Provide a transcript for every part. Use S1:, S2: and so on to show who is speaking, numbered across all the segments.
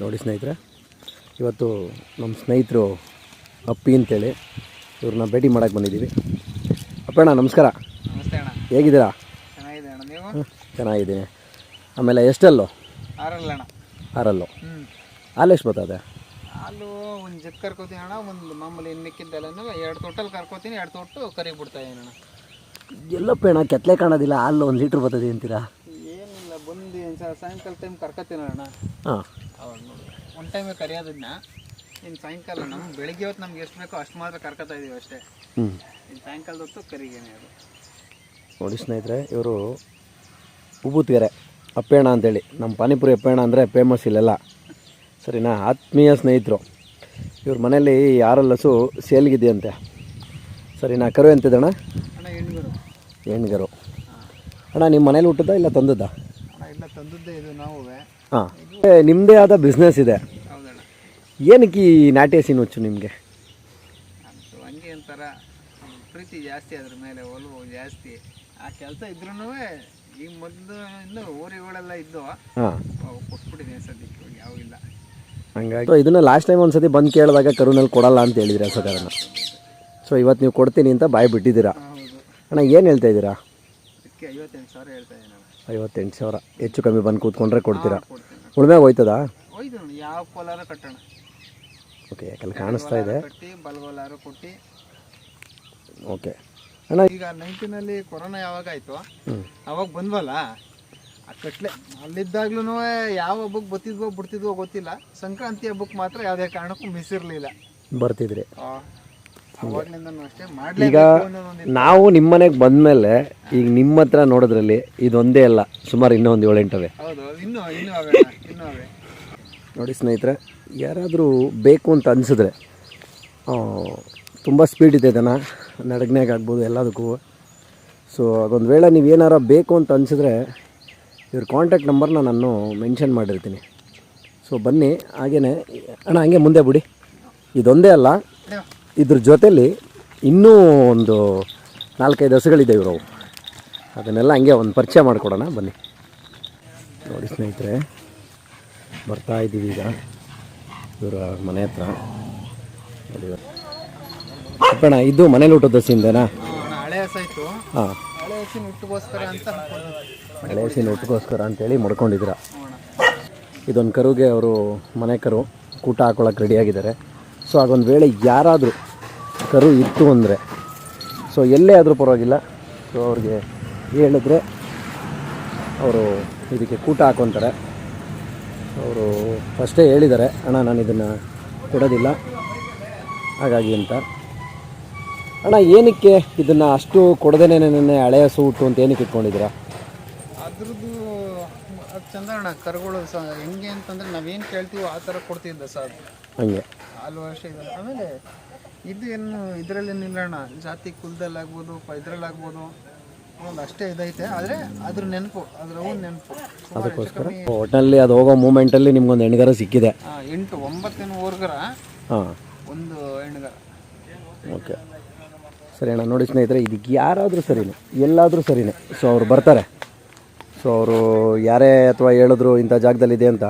S1: ನೋಡಿ ಸ್ನೇಹಿತರೆ ಇವತ್ತು ನಮ್ಮ ಸ್ನೇಹಿತರು ಅಪ್ಪಿ ಅಂತೇಳಿ ಇವ್ರನ್ನ ಭೇಟಿ ಮಾಡೋಕ್ಕೆ ಬಂದಿದ್ದೀವಿ. ಅಪ್ಪಣ್ಣ ನಮಸ್ಕಾರ.
S2: ನಮಸ್ತೆ ಅಣ್ಣ.
S1: ಹೇಗಿದ್ದೀರಾ?
S2: ಚೆನ್ನಾಗಿದೆ ಅಣ್ಣ ನೀವು?
S1: ಹ್ಮ್, ಚೆನ್ನಾಗಿದ್ದೀನಿ. ಆಮೇಲೆ ಎಷ್ಟಲ್ಲೋ?
S2: ಆರಲ್ಲ ಅಣ್ಣ.
S1: ಆರಲ್ಲು.
S2: ಹ್ಞೂ
S1: ಹಾಲು ಎಷ್ಟು ಬರ್ತದೆ?
S2: ಹಾಲು ಒಂದು ಜಗ್ ಕರ್ಕೋತೀನಿ ಅಣ್ಣ ಒಂದು ಮಾಮೂಲಿ ಇನ್ನು ಮಿಕ್ಕಿದ್ದೆಲ್ಲ ಎರಡು ತೊಟ್ಟಲ್ಲಿ ಕರ್ಕೋತೀನಿ ಎರಡು ತೊಟ್ಟು ಕರಿ ಅಣ್ಣ. ಎಲ್ಲಪ್ಪ ಅಣ್ಣ
S1: ಕೆತ್ತಲೆ ಕಾಣೋದಿಲ್ಲ ಹಾಲು ಒಂದು ಲೀಟ್ರ್ ಬರ್ತದೆ ಅಂತೀರಾ?
S2: ಏನಿಲ್ಲ ಬಂದು ಸಾಯಂಕಾಲ ಟೈಮ್ ಕರ್ಕೋತೀನಿ ಅಣ್ಣ.
S1: ಹಾಂ.
S2: ಅವಾಗ ನೋಡಿ ಒಂದು ಟೈಮೇ ಕರಿಯೋದನ್ನ ಇನ್ನು ಸಾಯಂಕಾಲ ನಮ್ಗೆ ಬೆಳಿಗ್ಗೆ ಹೊತ್ತು ನಮ್ಗೆ ಎಷ್ಟು ಬೇಕೋ ಅಷ್ಟು ಮಾತ್ರ ಕರ್ಕೋತಾ ಇದೀವಿ ಅಷ್ಟೇ. ಇನ್ನು ಸಾಯಂಕಾಲದ ಹೊತ್ತು ಕರಿಗೇನೆ ಅದು.
S1: ನೋಡಿ ಸ್ನೇಹಿತರೆ ಇವರು ಉಬ್ಬುತ್ತಿಗೆರೆ ಅಪ್ಪೇಣ ಅಂತೇಳಿ. ನಮ್ಮ ಪಾನಿಪುರಿ ಅಪ್ಪೇಣ ಅಂದರೆ ಫೇಮಸ್ ಇಲ್ಲೆಲ್ಲ. ಸರಿನಾ? ಆತ್ಮೀಯ ಸ್ನೇಹಿತರು ಇವ್ರ ಮನೆಯಲ್ಲಿ ಯಾರಲ್ಲಸು ಸೇಲ್ಗಿದೆಯಂತೆ. ಸರಿನಾ? ಕರು ಎಂತಿದ್ದಣ್ಣ
S2: ಅಣ್ಣ ಹೆಣ್ಗರು.
S1: ಅಣ್ಣ ನಿಮ್ಮ ಮನೇಲಿ ಹುಟ್ಟದ ಇಲ್ಲ ತಂದದ್ದ?
S2: ಅಣ್ಣ ಇಲ್ಲ ತಂದದ್ದೇ ಇದು ನಾವು
S1: ಹಾಂ. ನಿಮ್ಮದೇ ಆದ ಬಿಸ್ನೆಸ್ ಇದೆ. ಏನಕ್ಕೆ ಈ ನಾಟಿ ಹಸಿನ ಹುಚ್ಚು ನಿಮಗೆ?
S2: ಹಂಗೆ ಒಂಥರ ಪ್ರೀತಿ ಜಾಸ್ತಿ ಅದ್ರ ಮೇಲೆ ಒಲವು ಜಾಸ್ತಿ. ಆ ಕೆಲಸ ಇದ್ರೂ ಈ ಮೊದಲು ಇನ್ನು ಊರಿಗಳೆಲ್ಲ ಇದ್ದು ಕೊಟ್ಬಿಟ್ಟಿದ್ದೀನಿ ಸದ್ಯಕ್ಕೆ ಇವಾಗ ಯಾವ ಇಲ್ಲ.
S1: ಹಂಗಾಗಿ ಇದನ್ನ ಲಾಸ್ಟ್ ಟೈಮ್ ಒಂದ್ಸತಿ ಬಂದು ಕೇಳಿದಾಗ ಕರುನಲ್ಲಿ ಕೊಡಲ್ಲ ಅಂತ ಹೇಳಿದ್ರಿ ಹಸಕರನ್ನ ಸೊ ಇವತ್ತು ನೀವು ಕೊಡ್ತೀನಿ ಅಂತ ಬಾಯಿ ಬಿಟ್ಟಿದ್ದೀರಾ? ಅಣ್ಣ ಏನು ಹೇಳ್ತಾ ಇದ್ದೀರಾ?
S2: ಐವತ್ತೆಂಟು ಸಾವಿರ ಹೇಳ್ತಾ ಇದ್ದೀನಿ
S1: ಐವತ್ತೆಂಟು ಸಾವಿರ. ಹೆಚ್ಚು ಕಮ್ಮಿ ಬಂದು ಕೂತ್ಕೊಂಡ್ರೆ ಕೊಡ್ತೀರಾ?
S2: ಕೊಡ್ತೀನಿ
S1: ಹೋಯ್ತದ? ಹೋಯ್ತದಾ
S2: ಹೋಯ್ತು ನೋಡಿ ಯಾವ ಕೋಲಾರ ಕಟ್ಟೋಣ.
S1: ಓಕೆ ಯಾಕಂದ್ರೆ ಕಾಣಿಸ್ತಾ ಇದೆ.
S2: ಕಟ್ಟಿ ಬಲ್ಗೋಲಾರು ಕೊಟ್ಟು.
S1: ಓಕೆ ಅಣ್ಣ
S2: ಈಗ ನೈನ್ಟೀನಲ್ಲಿ ಕೊರೋನಾ ಯಾವಾಗ ಆಯಿತು? ಅವಾಗ ಬಂದ್ವಲ್ಲ? ಆ ಕಟ್ಲೆ ಅಲ್ಲಿದ್ದಾಗ್ಲೂ ಯಾವ ಹಬ್ಬಕ್ಕೆ ಬತ್ತಿದ್ವೋ ಬಿಡ್ತಿದ್ವೋ ಗೊತ್ತಿಲ್ಲ. ಸಂಕ್ರಾಂತಿ ಹಬ್ಬಕ್ಕೆ ಮಾತ್ರ ಯಾವುದೇ ಕಾರಣಕ್ಕೂ ಮಿಸ್ ಇರಲಿಲ್ಲ.
S1: ಬರ್ತಿದ್ರಿ.
S2: ಅವಾಗ್ಲಿಂದನೂ ಅಷ್ಟೇ
S1: ಈಗ
S2: ಮಾಡ್ಲೇಬೇಕು
S1: ನಾವು ನಿಮ್ಮ ಮನೆಗೆ ಬಂದಮೇಲೆ ಈಗ ನಿಮ್ಮ ಹತ್ರ ನೋಡೋದ್ರಲ್ಲಿ ಇದೊಂದೇ ಅಲ್ಲ. ಸುಮಾರು ಇನ್ನೂ ಒಂದು ಏಳೆಂಟವೆ.
S2: ಹೌದು ಇನ್ನು ಇನ್ನು ಅವೆ ಇನ್ನೂ ಅವೆ
S1: ನೋಡಿ ಸ್ನೇಹಿತರೆ, ಯಾರಾದರೂ ಬೇಕು ಅಂತ ಅನಿಸಿದ್ರೆ ತುಂಬ ಸ್ಪೀಡ್ ಇದೆ ದನ ನಡಗ್ನಾಗ ಆಗ್ಬೋದು ಎಲ್ಲದಕ್ಕೂ. ಸೊ ಅದೊಂದು ವೇಳೆ ನೀವು ಏನಾರ ಬೇಕು ಅಂತ ಅನಿಸಿದ್ರೆ, ಇವ್ರ ಕಾಂಟ್ಯಾಕ್ಟ್ ನಂಬರ್ನ ನಾನು ಮೆನ್ಷನ್ ಮಾಡಿರ್ತೀನಿ. ಸೊ ಬನ್ನಿ ಹಾಗೇ ಅಣ್ಣ, ಹಂಗೆ ಮುಂದೆ ಬಿಡಿ. ಇದೊಂದೇ ಅಲ್ಲ, ಇದ್ರ ಜೊತೇಲಿ ಇನ್ನೂ ಒಂದು ನಾಲ್ಕೈದು ಹಸುಗಳಿದೆ ಇವರು. ಅದನ್ನೆಲ್ಲ ಹಂಗೆ ಒಂದು ಪರಿಚಯ ಮಾಡಿಕೊಡೋಣ, ಬನ್ನಿ. ನೋಡಿ ಸ್ನೇಹಿತರೆ ಬರ್ತಾ ಇದ್ದೀವಿ ಈಗ. ಇವರ ಮನೆ ಹತ್ರ. ಅಪ್ಪಣ ಇದು ಮನೇಲಿ ಊಟದ
S2: ಅಣ್ಣ, ಹಳೆ ಹಸಾಯ್ತು
S1: ಹಾಂ.
S2: ಹಳೆ ಹಸಿನ ಅಂತ
S1: ಹಳೆ ಹಸಿನ ಊಟಕ್ಕೋಸ್ಕರ ಅಂತೇಳಿ ಮಡ್ಕೊಂಡಿದ್ದೀರ.
S2: ಹ್ಞೂ
S1: ಇದೊಂದು ಕರುಗೆ ಅವರು ಮನೆ ಕರು ಕೂಟ ಹಾಕೊಳಕ್ಕೆ ರೆಡಿಯಾಗಿದ್ದಾರೆ ಸೊ ಅದೊಂದು ವೇಳೆ ಯಾರಾದರೂ ಕರು ಇತ್ತು ಅಂದರೆ ಸೊ ಎಲ್ಲೇ ಆದರೂ ಪರವಾಗಿಲ್ಲ. ಸೊ ಅವ್ರಿಗೆ ಹೇಳಿದ್ರೆ ಅವರು ಇದಕ್ಕೆ ಕೂಟ ಹಾಕೊತಾರೆ. ಅವರು ಫಸ್ಟೇ ಹೇಳಿದ್ದಾರೆ ಅಣ್ಣ ನಾನು ಇದನ್ನು ಕೊಡೋದಿಲ್ಲ ಹಾಗಾಗಿ ಅಂತ. ಅಣ್ಣ ಏನಕ್ಕೆ ಇದನ್ನು ಅಷ್ಟು ಕೊಡದೇನೆ ನಿನ್ನೆ ಹಳೆಯ ಸೂಟು ಅಂತ ಏನಕ್ಕೆ ಇಟ್ಕೊಂಡಿದ್ದೀರಾ?
S2: ಅದ್ರದ್ದು ಅದು ಚಂದ ಅಣ್ಣ ಕರುಗಳು ಸ ಹೆಂಗೆ ಅಂತಂದರೆ ನಾವೇನು ಕೇಳ್ತೀವೋ ಆ ಥರ ಕೊಡ್ತಿದ್ದ ಸರ್.
S1: ಹಂಗೆ.
S2: ಹಾಲು ವರ್ಷ ಇದೆ. ಆಮೇಲೆ ಇದು ಏನು ಇದರಲ್ಲಿ ನಿಲ್ಲೋಣ ಜಾತಿ ಕುಲದಲ್ಲಾಗ್ಬೋದು ಇದ್ರಲ್ಲಾಗ್ಬೋದು. ಒಂದು ಅಷ್ಟೇ ಇದೈತೆ ಆದರೆ ಅದ್ರ ನೆನಪು ಅದ್ರ ಓನ್ ನೆನಪು. ಸುಮಾರು ಹೆಚ್ಚು ಕಮ್ಮಿ
S1: ಒಟ್ಟಿನಲ್ಲಿ ಅದು ಹೋಗೋ ಮೂಮೆಂಟಲ್ಲಿ ನಿಮ್ಗೊಂದು ಹೆಣ್ಗರ ಸಿಕ್ಕಿದೆ.
S2: ಎಂಟು ಒಂಬತ್ತೇನು
S1: ಹಾಂ.
S2: ಒಂದು ಹೆಣ್ಗರ.
S1: ಓಕೆ. ಸರಿ ಅಣ್ಣ ನೋಡಿ ಸ್ನೇಹಿತರೆ ಇದಕ್ಕೆ ಯಾರಾದರೂ ಸರಿನೇ ಎಲ್ಲಾದರೂ ಸರಿನೇ. ಸೊ ಅವ್ರು ಬರ್ತಾರೆ. ಸೊ ಅವರು ಯಾರೇ ಅಥವಾ ಹೇಳಿದ್ರು ಇಂಥ ಜಾಗದಲ್ಲಿದೆ ಅಂತ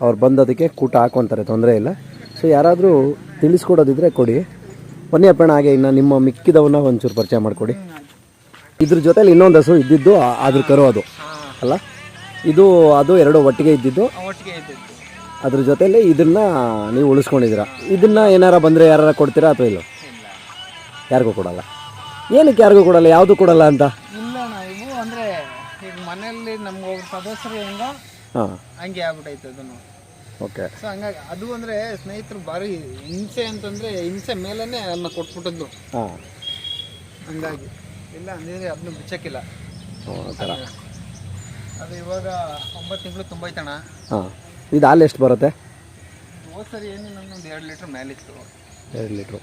S1: ಅವ್ರು ಬಂದದಕ್ಕೆ ಕೂಟ ಹಾಕೊತಾರೆ ತೊಂದರೆ ಇಲ್ಲ. ಸೊ ಯಾರಾದರೂ ತಿಳಿಸ್ಕೊಡೋದಿದ್ರೆ ಕೊಡಿ. ಬನ್ನಿ ಅಪ್ಪಣ್ಣ ಹಾಗೆ ಇನ್ನು ನಿಮ್ಮ ಮಿಕ್ಕಿದವನ್ನ ಒಂಚೂರು ಪರಿಚಯ ಮಾಡಿಕೊಡಿ. ಇದ್ರ ಜೊತೆಲಿ ಇನ್ನೊಂದು ಹಸು ಇದ್ದಿದ್ದು ಆ- ಅದ್ರ ಕರು ಅದು. ಅಲ್ಲ? ಇದು ಅದು ಎರಡು ಒಟ್ಟಿಗೆ ಇದ್ದಿದ್ದು.
S2: ಒಟ್ಟಿಗೆ ಇದ್ದಿದ್ದು.
S1: ಅದ್ರ ಜೊತೆಲಿ ಇದನ್ನ ನೀವು ಉಳಿಸ್ಕೊಂಡಿದ್ದೀರಾ? ಇದನ್ನ ಏನಾರ ಬಂದರೆ ಯಾರು ಕೊಡ್ತೀರಾ ಅಥವಾ ಇಲ್ಲ?
S2: ಇಲ್ಲ.
S1: ಯಾರಿಗೂ ಕೊಡಲ್ಲ. ಏನಕ್ಕೆ ಯಾರಿಗೂ ಕೊಡಲ್ಲ? ಯಾವುದು ಕೊಡಲ್ಲ ಅಂತ?
S2: ಇಲ್ಲ ಅಣ್ಣ ಇವು ಅಂದರೆ ಈಗ ಮನೆಯಲ್ಲಿ ನಮ್ಗೆ ಒಬ್ರು ಸದಸ್ಯರು ಹೆಂಗೋ
S1: ಹಾಂ.
S2: ಹಂಗೆ ಆಗ್ಬಿಟ್ಟೈತೆ ಅದನ್ನು.
S1: ಓಕೆ.
S2: ಸೊ ಹಂಗಾಗಿ ಅದು ಅಂದರೆ ಸ್ನೇಹಿತರು ಭಾರಿ ಹಿಂಸೆ ಅಂತಂದ್ರೆ ಹಿಂಸೆ ಮೇಲೇ ಅದನ್ನ ಕೊಟ್ಬಿಟ್ಟದ್ದು.
S1: ಹಾಂ.
S2: ಹಂಗಾಗಿ. ಇಲ್ಲ ನೀರಿಗೆ ಅದನ್ನ ಬಿಚ್ಚಕ್ಕಿಲ್ಲ.
S1: ಆ ಥರ.
S2: ಅದು ಇವಾಗ ಒಂಬತ್ತು ತಿಂಗಳು ತುಂಬೈತಣ
S1: ಹಾಂ. ಇದು ಹಾಲು ಎಷ್ಟು ಬರುತ್ತೆ?
S2: ಹೋದ್ ಸರಿ ಏನು ಒಂದು ಎರಡು ಲೀಟ್ರ್ ಮೇಲಿತ್ತು
S1: ಎರಡು ಲೀಟ್ರು.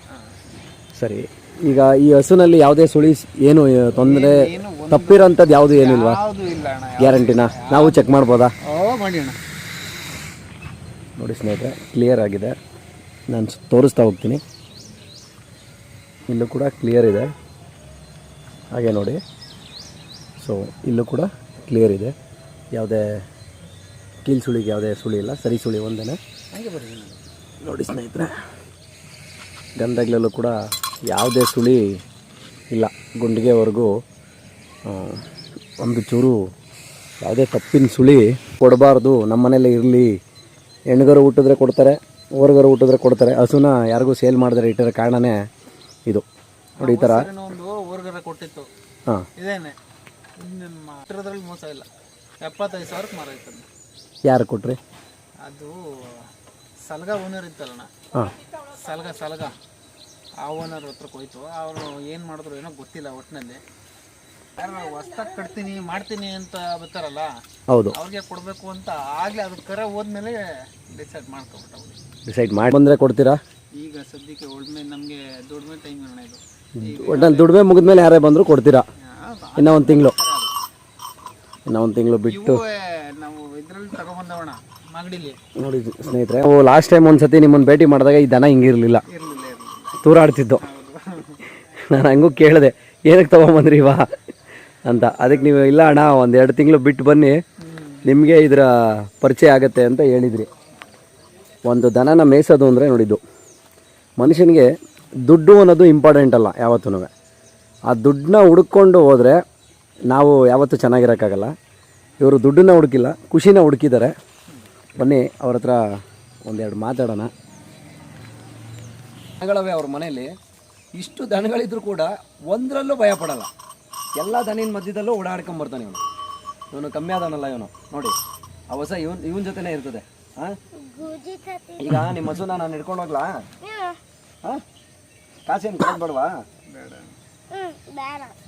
S1: ಸರಿ. ಈಗ ಈ ಹಸುನಲ್ಲಿ ಯಾವುದೇ ಸುಳಿ ಏನು ತೊಂದರೆ
S2: ಏನು ಒಂದು
S1: ತಪ್ಪಿರೋಂಥದ್ದು ಯಾವುದು ಏನಿಲ್ವಾ?
S2: ಯಾವುದು ಇಲ್ಲ ಅಣ್ಣ
S1: ಗ್ಯಾರಂಟಿನಾ? ನಾವು ಚೆಕ್ ಮಾಡ್ಬೋದಾ?
S2: ಓ ಮಾಡಿ ಅಣ್ಣ.
S1: ನೋಡಿ ಸ್ನೇಹಿತರೆ ಕ್ಲಿಯರ್ ಆಗಿದೆ. ನಾನು ಸ್- ತೋರಿಸ್ತಾ ಹೋಗ್ತೀನಿ. ಇಲ್ಲೂ ಕೂಡ ಕ್ಲಿಯರ್ ಇದೆ. ಹಾಗೆ ನೋಡಿ. ಸೊ ಇಲ್ಲೂ ಕೂಡ ಕ್ಲಿಯರ್ ಇದೆ. ಯಾವುದೇ ಕೀಲ್ ಸುಳಿಗೆ ಯಾವುದೇ ಸುಳಿ ಇಲ್ಲ ಸರಿ ಸುಳಿ ಒಂದೇ ನೋಡಿ ಸ್ನೇಹಿತರೆ. ಗಂಧಗಳಲ್ಲೂ ಕೂಡ ಯಾವುದೇ ಸುಳಿ ಇಲ್ಲ. ಗುಂಡಿಗೆವರೆಗೂ ಒಂದು ಚೂರು ಯಾವುದೇ ತಪ್ಪಿನ ಸುಳಿ ಕೊಡಬಾರ್ದು. ನಮ್ಮ ಮನೇಲಿ ಇರಲಿ. ಹೆಣ್ಗರು ಹುಟ್ಟಿದ್ರೆ ಕೊಡ್ತಾರೆ ಹೊರಗರು ಹುಟ್ಟಿದ್ರೆ ಕೊಡ್ತಾರೆ. ಹಸುನ ಯಾರಿಗೂ ಸೇಲ್ ಮಾಡಿದ್ರೆ ಇಟ್ಟಿರೋ ಕಾರಣನೇ ಇದು. ನೋಡಿ ಈ ಥರ
S2: ಊರ್ಗರ ಕೊಟ್ಟಿತ್ತು. ಇದೇನೆ. ನಿಮ್ಮ ಹತ್ತಿರದ್ರಲ್ಲಿ ಮೋಸ ಇಲ್ಲ. ಎಪ್ಪತ್ತೈದು ಸಾವಿರಕ್ಕೆ ಮಾರ ಆಯ್ತು
S1: ಯಾರು ಕೊಟ್ರಿ?
S2: ಅದು ಸಲಗ ಓನರ್ ಇತ್ತಲ್ಲಣ್ಣ.
S1: ಹಾಂ.
S2: ಸಲಗ ಸಲಗ. ಆ ಓನರ್ ಹತ್ರ ಹೋಯ್ತು ಅವರು ಏನು ಮಾಡಿದ್ರು ಏನೋ ಗೊತ್ತಿಲ್ಲ ಒಟ್ಟಿನಲ್ಲಿ ಯಾರು ಹೊಸ್ದಾಗಿ ಕಟ್ತೀನಿ ಮಾಡ್ತೀನಿ ಅಂತ ಬರ್ತಾರಲ್ಲ
S1: ಹೌದು.
S2: ಅವ್ರಿಗೆ ಕೊಡಬೇಕು ಅಂತ ಆಗಲೇ ಅದು ಕರ ಹೋದ್ಮೇಲೆ ಡಿಸೈಡ್ ಮಾಡ್ಕೊಬಿಟ್ಟು
S1: ಡಿಸೈಡ್ ಮಾಡಿ ಬಂದರೆ ಕೊಡ್ತೀರಾ?
S2: ಈಗ ಸದ್ಯಕ್ಕೆ ಒಳ್ಮೆ ನಮಗೆ ದುಡ್ಮೆ ಟೈಮ್ ಇದು.
S1: ಒಟ್ನಲ್ಲಿ ದುಡಿಮೆ ಮುಗಿದ್ಮೇಲೆ ಯಾರೇ ಬಂದರೂ ಕೊಡ್ತೀರಾ? ಇನ್ನ ಒಂದು ತಿಂಗಳು. ಇನ್ನ ಒಂದು ತಿಂಗಳು ಬಿಟ್ಟು.
S2: ನಾವು ಇದ್ರಲ್ಲಿ ತಗೊಂಬಂದವಣ ಮಾಗಡಿಲಿ.
S1: ನೋಡಿ ಸ್ನೇಹಿತರೆ ಓ ಲಾಸ್ಟ್ ಟೈಮ್ ಒಂದು ಸತಿ ನಿಮ್ಮನ್ನು ಭೇಟಿ ಮಾಡಿದಾಗ ಈ ದನ ಹಿಂಗಿರಲಿಲ್ಲ ತೂರಾಡ್ತಿದ್ದು. ನಾನು ಹಂಗೂ ಕೇಳಿದೆ ಏನಕ್ಕೆ ತೊಗೊಂಬಂದ್ರಿ ಇವಾ? ಅಂತ. ಅದಕ್ಕೆ ನೀವು ಇಲ್ಲ ಅಣ್ಣ ಒಂದು ಎರಡು ತಿಂಗಳು ಬಿಟ್ಟು ಬನ್ನಿ. ನಿಮಗೆ ಇದರ ಪರಿಚಯ ಆಗತ್ತೆ ಅಂತ ಹೇಳಿದ್ರಿ. ಒಂದು ದನನ ಮೇಯಿಸೋದು ಅಂದರೆ ನೋಡಿದ್ದು. ಮನುಷ್ಯನಿಗೆ ದುಡ್ಡು ಅನ್ನೋದು ಇಂಪಾರ್ಟೆಂಟ್ ಅಲ್ಲ ಯಾವತ್ತೂ ಆ ದುಡ್ಡನ್ನ ಹುಡುಕೊಂಡು ಹೋದರೆ ನಾವು ಯಾವತ್ತೂ ಚೆನ್ನಾಗಿರೋಕ್ಕಾಗಲ್ಲ. ಇವರು ದುಡ್ಡನ್ನ ಹುಡುಕಿಲ್ಲ ಖುಷಿನ ಹುಡುಕಿದ್ದಾರೆ. ಬನ್ನಿ ಅವ್ರ ಹತ್ರ ಒಂದೆರಡು ಮಾತಾಡೋಣ. ದನಗಳವೆ ಅವ್ರ ಮನೆಯಲ್ಲಿ. ಇಷ್ಟು ದನಗಳಿದ್ರು ಕೂಡ ಒಂದರಲ್ಲೂ ಭಯ ಪಡಲ್ಲ. ಎಲ್ಲ ದನಿನ ಮಧ್ಯದಲ್ಲೂ ಓಡಾಡ್ಕೊಂಬರ್ತಾನೆ ಇವನು. ಇವನು ಕಮ್ಮಿ ಆದವನಲ್ಲ ಇವನು. ನೋಡಿ ಆ ಹೊಸ ಇವನ್ ಇವನ್ ಜೊತೆನೇ ಇರ್ತದೆ. ಹಾಂ ಈಗ ನಿಮ್ಮ ಹಸುನ ನಾನು ಹಿಡ್ಕೊಂಡು ಹೋಗ್ಲಾ? ಹಾಂ. ಕಾಸೇನು ಕೊಡ್ಬೇಡವಾ
S2: ಬೇಡ.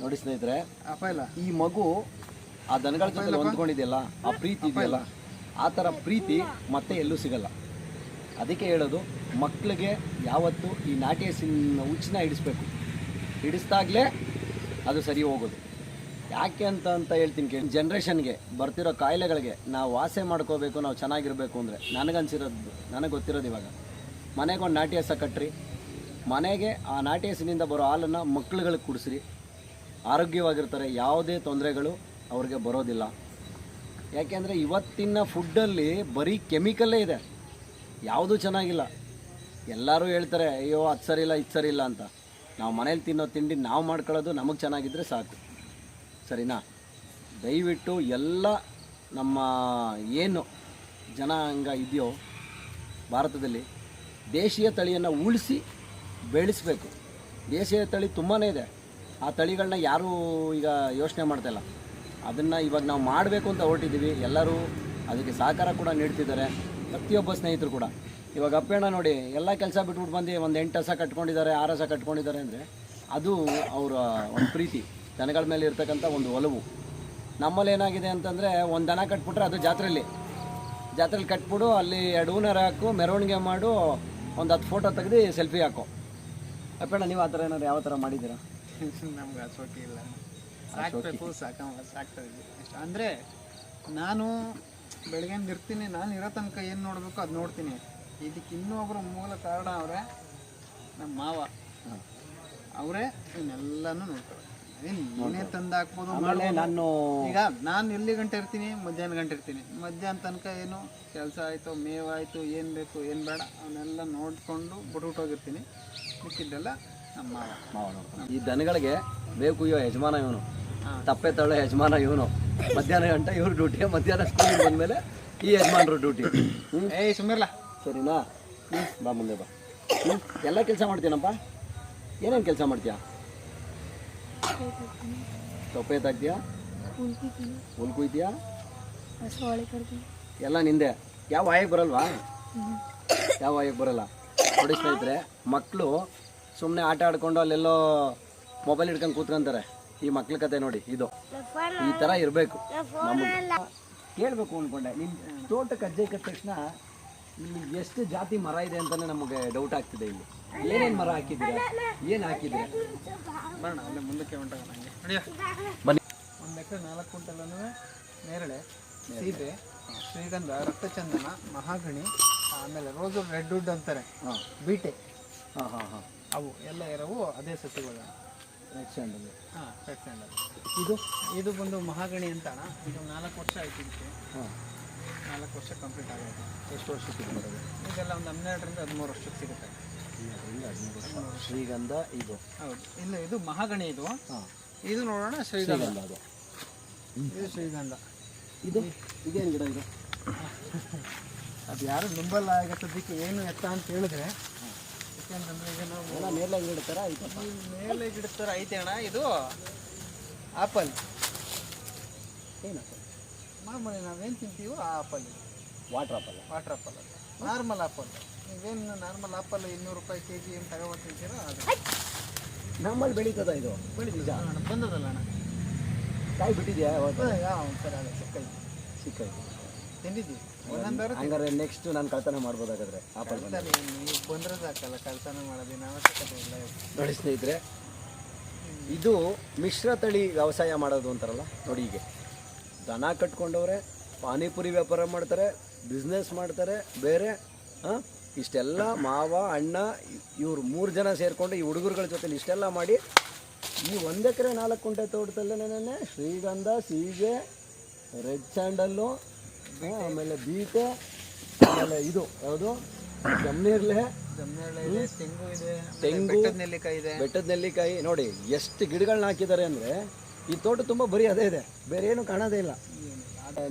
S1: ನೋಡಿ ಸ್ನೇಹಿತರೆ
S2: ಅಪ್ಪ ಇಲ್ಲ.
S1: ಈ ಮಗು ಆ ದನಗಳ ಜೊತೆ ಹೊಂದ್ಕೊಂಡಿದೆಯಲ್ಲ ಆ ಪ್ರೀತಿ ಇದೆಯಲ್ಲ ಆ ಥರ ಪ್ರೀತಿ ಮತ್ತೆ ಎಲ್ಲೂ ಸಿಗಲ್ಲ. ಅದಕ್ಕೆ ಹೇಳೋದು ಮಕ್ಕಳಿಗೆ ಯಾವತ್ತು ಈ ನಾಟಿ ಹಸಿನ ಹುಚ್ಚನ್ನ ಹಿಡಿಸ್ಬೇಕು. ಹಿಡಿಸ್ದಾಗಲೇ ಅದು ಸರಿ ಹೋಗೋದು. ಯಾಕೆ ಅಂತ ಅಂತ ಹೇಳ್ತೀನಿ ಕೇಳಿ. ಜನ್ರೇಷನ್ಗೆ ಬರ್ತಿರೋ ಕಾಯಿಲೆಗಳಿಗೆ ನಾವು ವಾಸೆ ಮಾಡ್ಕೋಬೇಕು ನಾವು ಚೆನ್ನಾಗಿರಬೇಕು ಅಂದರೆ ನನಗನ್ಸಿರೋದು ನನಗೆ ಗೊತ್ತಿರೋದು ಇವಾಗ. ಮನೆಗೊಂದು ನಾಟ್ಯ ನಾಟಿ ಹಸ ಕಟ್ರಿ ಮನೆಗೆ ಆ ನಾಟಿ ಹಸಿನಿಂದ ಬರೋ ಹಾಲನ್ನು ಮಕ್ಕಳುಗಳಿಗೆ ಕುಡಿಸ್ರಿ. ಆರೋಗ್ಯವಾಗಿರ್ತಾರೆ, ಯಾವುದೇ ತೊಂದರೆಗಳು ಅವ್ರಿಗೆ ಬರೋದಿಲ್ಲ. ಯಾಕೆಂದರೆ ಇವತ್ತಿನ ಫುಡ್ಡಲ್ಲಿ ಬರೀ ಕೆಮಿಕಲ್ಲೇ ಇದೆ. ಯಾವುದೂ ಚೆನ್ನಾಗಿಲ್ಲ. ಎಲ್ಲರೂ ಹೇಳ್ತಾರೆ, ಅಯ್ಯೋ, ಅದು ಸರಿ ಇಲ್ಲ ಇದು ಸರಿ ಇಲ್ಲ ಅಂತ. ನಾವು ಮನೇಲಿ ತಿನ್ನೋ ತಿಂಡಿ ನಾವು ಮಾಡ್ಕೊಳ್ಳೋದು ನಮಗೆ ಚೆನ್ನಾಗಿದ್ದರೆ ಸಾಕು. ಸರಿನಾ? ದಯವಿಟ್ಟು ಎಲ್ಲ ನಮ್ಮ ಏನು ಜನಾಂಗ ಇದೆಯೋ ಭಾರತದಲ್ಲಿ ದೇಶೀಯ ತಳಿಯನ್ನು ಉಳಿಸಿ ಬೆಳೆಸಬೇಕು ದೇಶೀಯ ತಳಿ ತುಂಬಾ ಇದೆ. ಆ ತಳಿಗಳನ್ನ ಯಾರೂ ಈಗ ಯೋಚನೆ ಮಾಡ್ತಾಯಿಲ್ಲ ಅದನ್ನು ಇವಾಗ ನಾವು ಮಾಡಬೇಕು ಅಂತ ಹೊರಟಿದ್ದೀವಿ. ಎಲ್ಲರೂ ಅದಕ್ಕೆ ಸಹಕಾರ ಕೂಡ ನೀಡ್ತಿದ್ದಾರೆ. ಪ್ರತಿಯೊಬ್ಬ ಸ್ನೇಹಿತರು ಕೂಡ. ಇವಾಗ ಅಪ್ಪಣ್ಣ ನೋಡಿ, ಎಲ್ಲ ಕೆಲಸ ಬಿಟ್ಬಿಟ್ಟು ಬಂದು ಒಂದು ಎಂಟು ಹಸ ಕಟ್ಕೊಂಡಿದ್ದಾರೆ, ಆರು ಹಸ ಕಟ್ಕೊಂಡಿದ್ದಾರೆ ಅಂದರೆ ಅದು ಅವರ ಒಂದು ಪ್ರೀತಿ. ದನಗಳ ಮೇಲೆ ಇರ್ತಕ್ಕಂಥ ಒಂದು ಒಲವು. ನಮ್ಮಲ್ಲಿ ಏನಾಗಿದೆ ಅಂತಂದರೆ ಒಂದು ದನ ಕಟ್ಬಿಟ್ರೆ ಅದು ಜಾತ್ರೆಯಲ್ಲಿ ಜಾತ್ರೆಲಿ ಕಟ್ಬಿಡು, ಅಲ್ಲಿ ಎರಡು ಹಾಕು, ಮೆರವಣಿಗೆ ಮಾಡು, ಒಂದು ಹತ್ತು ಫೋಟೋ ತೆಗೆದು ಸೆಲ್ಫಿ ಹಾಕು. ಅಪ್ಪಣ್ಣ ನೀವು ಆ ಥರ ಏನಾದ್ರು ಯಾವ ಥರ ಮಾಡಿದ್ದೀರಾ?
S2: ನಮ್ಗೆ ಅಸೋಕೆ ಇಲ್ಲ. ಸಾಕ್ಬೇಕು ಸಾಕ ಸಾಕ್ತಾ ಅಷ್ಟೇ. ಅಂದರೆ ನಾನು ಬೆಳಗ್ಗೆ ಇರ್ತೀನಿ ನಾನು ಇರೋ ತನಕ ಏನು ನೋಡಬೇಕು ಅದು ನೋಡ್ತೀನಿ. ಇದಕ್ಕೆ ಇನ್ನೊಬ್ಬರು ಮೂಲ ಕಾರಣ ಅವರೇ ನಮ್ಮ ಮಾವ. ಅವರೇ ಇವನ್ನೆಲ್ಲನೂ ನೋಡ್ತಾರೆ. ಏನು ತಂದು ಹಾಕ್ಬೋದು
S1: ನಾನು
S2: ಈಗ ನಾನು ಎಲ್ಲಿ ಗಂಟೆ ಇರ್ತೀನಿ? ಮಧ್ಯಾಹ್ನ ಗಂಟೆ ಇರ್ತೀನಿ. ಮಧ್ಯಾಹ್ನ ತನಕ ಏನು ಕೆಲಸ ಆಯಿತು ಮೇವಾಯಿತು ಏನು ಬೇಕು ಏನು ಬೇಡ ಅವನ್ನೆಲ್ಲ ನೋಡಿಕೊಂಡು ಬಿಟ್ಬಿಟ್ಟೋಗಿರ್ತೀನಿ ಮಿಕ್ಕಿದ್ದೆಲ್ಲ ನಮ್ಮ ಮಾವ.
S1: ಮಾವ ನೋಡ್ತಾನೆ. ಈ ದನಗಳಿಗೆ ಬೇಕು ಇವ ಯಜಮಾನ ಇವನು. ತಪ್ಪೆ ತಳ್ಳ ಯಜಮಾನ ಇವನು. ಮಧ್ಯಾಹ್ನ ಗಂಟೆ ಇವ್ರ ಡ್ಯೂಟಿ ಮಧ್ಯಾಹ್ನ ಸ್ಕೂಲಿಗೆ ಬಂದ್ಮೇಲೆ ಈ ಯಜಮಾನ್ರು ಡ್ಯೂಟಿ. ಹ್ಞೂ
S2: ಏಯ್ ಸುಮ್ಮಿರ್ಲ
S1: ಸರಿನಾ? ಹ್ಞೂ ಬಾ ಮುಂದೆ ಬಾ. ಹ್ಞೂ ಎಲ್ಲ ಕೆಲಸ ಮಾಡ್ತೀನಪ್ಪ ಏನೇನು ಕೆಲಸ ಮಾಡ್ತೀಯಾ? ತೊಪ್ಪೆ ತೆಗ್ತೀಯಾ? ಹುಲ್ ಕುಯ್ತೀಯಾ? ಎಲ್ಲ ನಿಂದೆ. ಯಾವ ವಾಯಕ್ಕೆ ಬರಲ್ವಾ? ಯಾವ ವಾಯಕ್ಕೆ ಬರಲ್ಲ? ನೋಡಿ ಸ್ನೇಹಿತರೆ ಮಕ್ಕಳು ಸುಮ್ಮನೆ ಆಟ ಆಡ್ಕೊಂಡು ಅಲ್ಲೆಲ್ಲೋ ಮೊಬೈಲ್ ಹಿಡ್ಕೊಂಡು ಕೂತ್ಕೊಂತಾರೆ. ಈ ಮಕ್ಳ ಕತೆ ನೋಡಿ ಇದು. ಈ ಥರ ಇರಬೇಕು ನಮಗೆ ಕೇಳಬೇಕು ಅಂದ್ಕೊಂಡೆ ನಿಮ್ಮ ತೋಟಕ್ಕೆ ಅಜ್ಜೆ ಕಟ್ಟ ತಕ್ಷಣ ನಿಮ್ಗೆ ಎಷ್ಟು ಜಾತಿ ಮರ ಇದೆ ಅಂತಾನೆ ನಮಗೆ ಡೌಟ್ ಆಗ್ತಿದೆ ಇಲ್ಲಿ. ಏನೇನು ಮರ ಹಾಕಿದ್ದೀರಾ? ಏನು ಹಾಕಿದ್ದೀರಾ?
S2: ಬರೋಣ ಅಲ್ಲೇ ಮುಂದಕ್ಕೆ ಹೊಂಟಾಗ ನನಗೆ ನಡಿಯ.
S1: ಬನ್ನಿ.
S2: ಒಂದು ಎಕರೆ ನಾಲ್ಕು ಕ್ವಿಂಟಲ್ ನೇರಳೆ ಸೀಬೆ ಶ್ರೀಗಂಧ ರಕ್ತಚಂದನ ಮಹಾಗಣಿ ಆಮೇಲೆ ರೋಸು ರೆಡ್ ವುಡ್ ಅಂತಾರೆ. ಬೀಟೆ.
S1: ಹಾಂ ಹಾಂ ಹಾಂ.
S2: ಅವು ಎಲ್ಲ ಇರೋವು ಅದೇ ಸಸಿಗಳು.
S1: ರೆಡ್ ಸ್ಯಾಂಡಲ್
S2: ಹಾಂ ರೆಡ್ ಸ್ಯಾಂಡಲ್
S1: ಇದು
S2: ಇದು ಬಂದು ಮಹಾಗಣಿ ಅಂತ ಅಣ್ಣ ಇದು ನಾಲ್ಕು ವರ್ಷ ಆಯ್ತು ಇದಕ್ಕೆ.
S1: ಹಾಂ.
S2: ನಾಲ್ಕು ವರ್ಷ ಕಂಪ್ಲೀಟ್ ಆಗೋದು
S1: ಎಷ್ಟು ವರ್ಷಕ್ಕೆ ಇದು ಬರೋದು
S2: ಇದೆಲ್ಲ ಒಂದು ಹನ್ನೆರಡರಿಂದ ಹದಿಮೂರು ವರ್ಷಕ್ಕೆ ಸಿಗುತ್ತೆ.
S1: ಶ್ರೀಗಂಧ ಇದು.
S2: ಹೌದು. ಇಲ್ಲ ಇದು ಮಹಾಗಣಿ ಇದು.
S1: ಹಾಂ.
S2: ಇದು ನೋಡೋಣ ಶ್ರೀಗಂಧ.
S1: ಶ್ರೀಗಂಧ ಅದು.
S2: ಇದು ಶ್ರೀಗಂಧ.
S1: ಇದು? ಇದೇನು ಗಿಡ ಇದು?
S2: ಅದು ಯಾರು ನಂಬಲ್ಲ ಆಗ ಸದ್ಯಕ್ಕೆ ಏನು ಎತ್ತ ಅಂತ ಹೇಳಿದ್ರೆ ಯಾಕೆಂತಂದ್ರೆ ಈಗ ನಾವು
S1: ನೇರಳೆ ಗಿಡ ಥರ ಐತೆ
S2: ಮೇಲೆ ಗಿಡ ಥರ ಐತೆ ಅಣ್ಣ ಇದು ಆಪಲ್.
S1: ಏನಪ್ಪ?
S2: ಮಾಮೂಲಿ ನಾವೇನು ತಿಂತೀವೋ ಆ apple
S1: water apple
S2: water apple normal apple ನೀವೇನು ನಾರ್ಮಲ್ ಆಪಲ್ ಇನ್ನೂರು ರೂಪಾಯಿ ಕೆ ಜಿ ಏನು ತಗೊಬಂದು ತಿಂತೀರೋ ಅದು
S1: ನಮ್ಮಲ್ಲಿ ಬೆಳೀತದ ಇದು.
S2: ಬೆಳಿತೀವಿ ಅಣ್ಣ ಬಂದದಲ್ಲ ಅಣ್ಣ.
S1: ಕಾಯಿ ಬಿಟ್ಟಿದ್ಯಾ
S2: ಯಾವ ಸರಿ ಅಣ್ಣ ಸಿಕ್ಕೈತಿ
S1: ಚಿಕ್ಕ
S2: ತಿಂದಿದ್ದೀವಿ.
S1: ಹಂಗಾರೆ ನೆಕ್ಸ್ಟ್ ನಾನು ಕಳ್ತನ ಮಾಡ್ಬೋದಾಗಾದ್ರೆ ಬಂದ.
S2: ನೀವು ಬಂದ್ರೆ ಸಾಕಲ್ಲ ಕಳ್ತನ ಮಾಡೋದೇನು ಅವಶ್ಯಕತೆ ಇಲ್ಲ
S1: ನೋಡಿ ಸ್ನೇಹಿತರೆ ಇದು ಮಿಶ್ರ ತಳಿ ವ್ಯವಸಾಯ ಮಾಡೋದು ಅಂತಾರಲ್ಲ ನೋಡಿ ಹೀಗೆ. ದನ ಕಟ್ಕೊಂಡವ್ರೆ ಪಾನಿಪುರಿ ವ್ಯಾಪಾರ ಮಾಡ್ತಾರೆ ಬಿಸ್ನೆಸ್ ಮಾಡ್ತಾರೆ ಬೇರೆ ಆ, ಇಷ್ಟೆಲ್ಲ ಮಾವ ಅಣ್ಣ ಇವ್ರು ಮೂರು ಜನ ಸೇರಿಕೊಂಡು ಈ ಹುಡುಗರುಗಳ ಜೊತೆ ಇಷ್ಟೆಲ್ಲ ಮಾಡಿ ಈ ಒಂದೆಕರೆ ನಾಲ್ಕು ಕುಂಟೆ ತೋಟದಲ್ಲೇ ಶ್ರೀಗಂಧ ಸೀಗೆ ರೆಡ್ ಸ್ಯಾಂಡಲ್ಲು ಆಮೇಲೆ ಬೀಟೆ ಆಮೇಲೆ ಇದು ಯಾವುದು? ಜಮ್ನೀರ್ಲೆ.
S2: ತೆಂಗು ಇದೆ
S1: ತೆಂಗು,
S2: ಬೆಟ್ಟದ ನೆಲ್ಲಿಕಾಯಿ ಇದೆ.
S1: ಬೆಟ್ಟದ ನೆಲ್ಲಿಕಾಯಿ ನೋಡಿ ಎಷ್ಟು ಗಿಡಗಳನ್ನ ಹಾಕಿದ್ದಾರೆ ಅಂದ್ರೆ ಈ ತೋಟ ತುಂಬಾ ಬರೀ ಅದೇ ಇದೆ ಬೇರೆ ಏನು ಕಾಣೋದೇ ಇಲ್ಲ.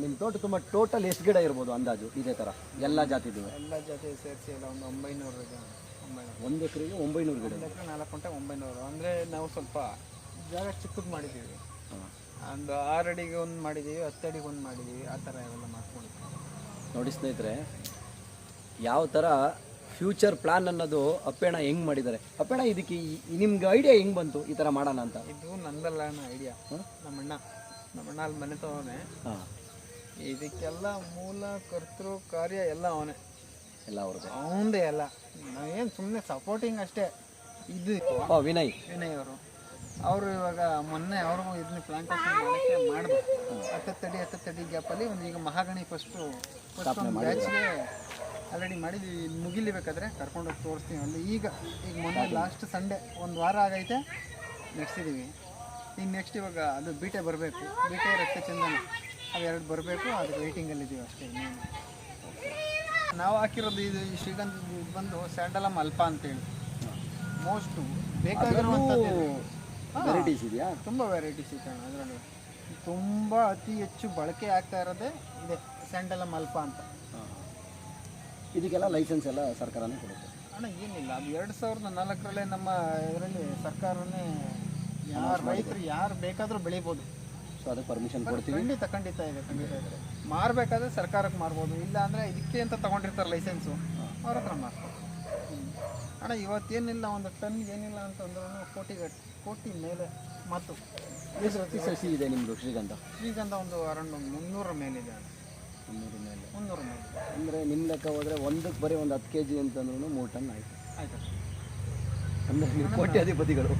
S1: ನಿಮ್ಮ ತೋಟ ತುಂಬಾ ಟೋಟಲ್ ಎಷ್ಟು ಗಿಡ ಇರ್ಬೋದು ಅಂದಾಜು ಇದೇ ತರ ಎಲ್ಲಾ ಜಾತಿದು
S2: ಎಲ್ಲಾ ಜಾತಿ ಸೇರಿಸಿ ಎಲ್ಲ ಒಂದು ಒಂಬೈನೂರು
S1: ಒಂದು ಎಕರೆಗೆ ಒಂಬೈನೂರು ಗಿಡ
S2: ನಾಲ್ಕು ಗಂಟೆ ಒಂಬೈನೂರು. ಅಂದ್ರೆ ನಾವು ಸ್ವಲ್ಪ ಜಾಗ ಚಿಕ್ಕದು ಮಾಡಿದ್ದೀವಿ. ಒಂದು ಆರು ಅಡಿಗೆ ಒಂದು ಮಾಡಿದ್ದೀವಿ ಹತ್ತು ಅಡಿಗೆ ಒಂದು ಮಾಡಿದ್ದೀವಿ ಆ ಥರ ಎಲ್ಲ ಮಾಡ್ಕೊಂಡಿದ್ದೀವಿ.
S1: ನೋಡಿ ಸ್ನೇಹಿತರೆ ಯಾವ ಥರ ಫ್ಯೂಚರ್ ಪ್ಲಾನ್ ಅನ್ನೋದು ಅಪ್ಪೇಣ ಹೆಂಗೆ ಮಾಡಿದ್ದಾರೆ? ಅಪ್ಪೇಣ ಇದಕ್ಕೆ ಈ- ನಿಮ್ಗೆ ಐಡಿಯಾ ಹೆಂಗೆ ಬಂತು ಈ ಥರ ಮಾಡೋಣ ಅಂತ?
S2: ಇದು ನಂದಲ್ಲ ಐಡಿಯಾ ನಮ್ಮಣ್ಣ ನಮ್ಮಣ್ಣ ಅಲ್ಲಿ ಮನೆ ತಗೋನೆ
S1: ಹಾಂ.
S2: ಇದಕ್ಕೆಲ್ಲ ಮೂಲ ಕರ್ತೃ ಕಾರ್ಯ ಎಲ್ಲ ಅವನೇ.
S1: ಎಲ್ಲ ಅವ್ರದ್ದು.
S2: ಅವಂದೇ ಎಲ್ಲ. ನಾವೇನು ಸುಮ್ಮನೆ ಸಪೋರ್ಟಿಂಗ್ ಅಷ್ಟೇ. ಇದು
S1: ಓ ವಿನಯ್.
S2: ವಿನಯ್ ಅವರು. ಅವರು ಇವಾಗ ಮೊನ್ನೆ ಅವ್ರಿಗೂ ಇದನ್ನ ಪ್ಲಾಂಟೇಶನ್ ಮಾಡೋಕ್ಕೆ ಮಾಡಿದ್ರು ಹತ್ತತ್ತಡಿ ಹತ್ತತ್ತಡಿ ಗ್ಯಾಪಲ್ಲಿ ಒಂದು ಈಗ ಮಹಾಗಣಿ ಫಸ್ಟು ಫಸ್ಟ್ ಒಂದು ಬ್ಯಾಚ್ಗೆ ಆಲ್ರೆಡಿ ಮಾಡಿದ್ವಿ. ಇಲ್ಲಿ ಮುಗಿಲಿಬೇಕಾದ್ರೆ ಕರ್ಕೊಂಡೋಗಿ ತೋರಿಸ್ತೀವಿ ಅಲ್ಲಿ ಈಗ ಈಗ ಮೊನ್ನೆ ಲಾಸ್ಟ್ ಸಂಡೇ ಒಂದು ವಾರ ಆಗೈತೆ ನಡೆಸಿದ್ದೀವಿ ಈಗ ನೆಕ್ಸ್ಟ್ ಇವಾಗ ಅದು ಬೀಟೆ ಬರಬೇಕು. ಬೀಟೆ ರಕ್ತ ಚಂದನ ಅವೆರಡು ಬರಬೇಕು. ಅದು ವೈಟಿಂಗಲ್ಲಿದ್ದೀವಿ ಅಷ್ಟೇ ನಾವು ಹಾಕಿರೋದು ಇದು ಈ ಶ್ರೀಗಂಧ ಬಂದು ಸ್ಯಾಂಡಲಮ್ ಅಲ್ಪ ಅಂತೇಳಿ. ಮೋಸ್ಟು ಬೇಕಾಗಿರುವಂಥದ್ದು.
S1: ವೆರೈಟೀಸ್ ಇದೆಯಾ?
S2: ತುಂಬ ವೆರೈಟೀಸ್ ಇದೆ ಅಣ್ಣ ಅದರಲ್ಲಿ ತುಂಬ ಅತಿ ಹೆಚ್ಚು ಬಳಕೆ ಆಗ್ತಾ ಇರೋದೇ ಇದೆ ಸ್ಯಾಂಡಲ ಮಲ್ಪ ಅಂತ.
S1: ಇದಕ್ಕೆಲ್ಲ ಲೈಸೆನ್ಸ್ ಎಲ್ಲ ಸರ್ಕಾರನೇ ಕೊಡುತ್ತೆ.
S2: ಅಣ್ಣ ಏನಿಲ್ಲ ಅದು ಎರಡು ಸಾವಿರದ ನಾಲ್ಕರಲ್ಲೇ ನಮ್ಮ ಇದರಲ್ಲಿ ಸರ್ಕಾರನೇ ಯಾರು ರೈತರು ಯಾರು ಬೇಕಾದರೂ ಬೆಳಿಬೋದು.
S1: ಸೊ ಅದಕ್ಕೆ ಪರ್ಮಿಷನ್ ಕೊಡ್ತೀವಿ.
S2: ಖಂಡಿತ ಖಂಡಿತ ಇದೆ ಖಂಡಿತ ಇದೆ. ಮಾರಬೇಕಾದ್ರೆ ಸರ್ಕಾರಕ್ಕೆ ಮಾರ್ಬೋದು ಇಲ್ಲ ಅಂದರೆ ಇದಕ್ಕೆ ಅಂತ ತಗೊಂಡಿರ್ತಾರೆ ಲೈಸೆನ್ಸು ಅವ್ರ ಹತ್ರ ಹ್ಮ್. ಅಣ್ಣ ಇವತ್ತೇನಿಲ್ಲ ಒಂದು ಟನ್ ಏನಿಲ್ಲ ಅಂತಂದ್ರೂ ಕೋಟಿ ಕೋಟಿ ಮೇಲೆ ಮತ್ತು
S1: ಎಷ್ಟು ಸಸಿ ಇದೆ ನಿಮ್ಮದು ಶ್ರೀಗಂಧ?
S2: ಶ್ರೀಗಂಧ ಒಂದು ಅರೌಂಡ್ ಒಂದು ಮುನ್ನೂರ ಮೇಲಿದೆ ಅಣ್ಣ.
S1: ಮುನ್ನೂರು ಮೇಲೆ.
S2: ಮುನ್ನೂರ ಮೇಲೆ
S1: ಅಂದರೆ ನಿಮ್ಮ ಲೆಕ್ಕ ಹೋದರೆ ಒಂದಕ್ಕೆ ಬರೀ ಒಂದು ಹತ್ತು ಕೆ ಜಿ ಅಂತಂದ್ರೂ ಮೂರು ಟನ್ ಆಯಿತು.
S2: ಆಯ್ತು
S1: ಅಂದರೆ ನೀವು ಕೋಟ್ಯಾಧಿಪತಿಗಳು.